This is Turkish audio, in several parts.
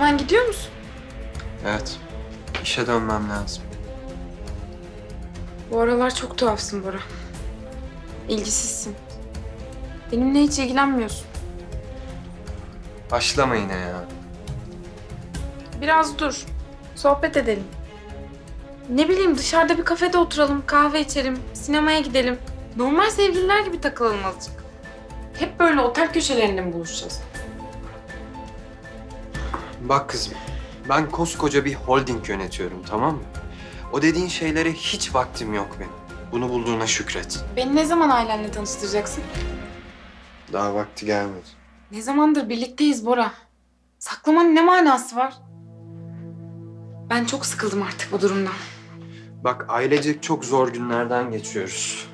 Hemen gidiyor musun? Evet. İşe dönmem lazım. Bu aralar çok tuhafsın Bora. İlgisizsin. Benimle hiç ilgilenmiyorsun. Başlama yine ya. Biraz dur. Sohbet edelim. Ne bileyim dışarıda bir kafede oturalım, kahve içelim, sinemaya gidelim. Normal sevgililer gibi takılalım azıcık. Hep böyle otel köşelerinde mi buluşacağız? Bak kızım, ben koskoca bir holding yönetiyorum tamam mı? O dediğin şeylere hiç vaktim yok benim. Bunu bulduğuna şükret. Beni ne zaman ailenle tanıştıracaksın? Daha vakti gelmedi. Ne zamandır birlikteyiz Bora. Saklamanın ne manası var? Ben çok sıkıldım artık bu durumdan. Bak ailecek çok zor günlerden geçiyoruz.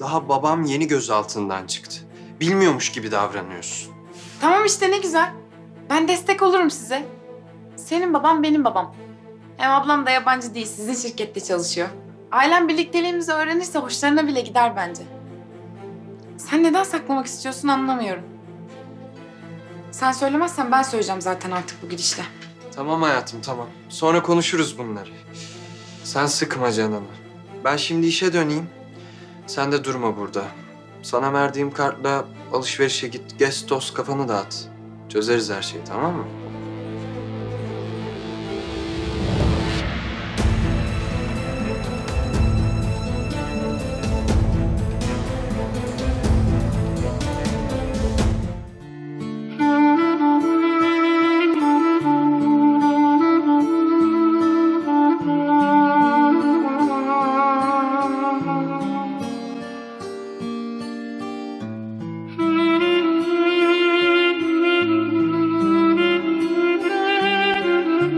Daha babam yeni gözaltından çıktı. Bilmiyormuş gibi davranıyorsun. Tamam işte ne güzel. Ben destek olurum size. Senin babam benim babam. Hem ablam da yabancı değil, sizin şirkette çalışıyor. Ailem birlikteliğimizi öğrenirse hoşlarına bile gider bence. Sen neden saklamak istiyorsun anlamıyorum. Sen söylemezsen ben söyleyeceğim zaten artık bu gidişle. Tamam hayatım tamam. Sonra konuşuruz bunları. Sen sıkma canını. Ben şimdi işe döneyim. Sen de durma burada. Sana verdiğim kartla alışverişe git. Gez toz kafanı dağıt. Çözeriz her şeyi tamam mı?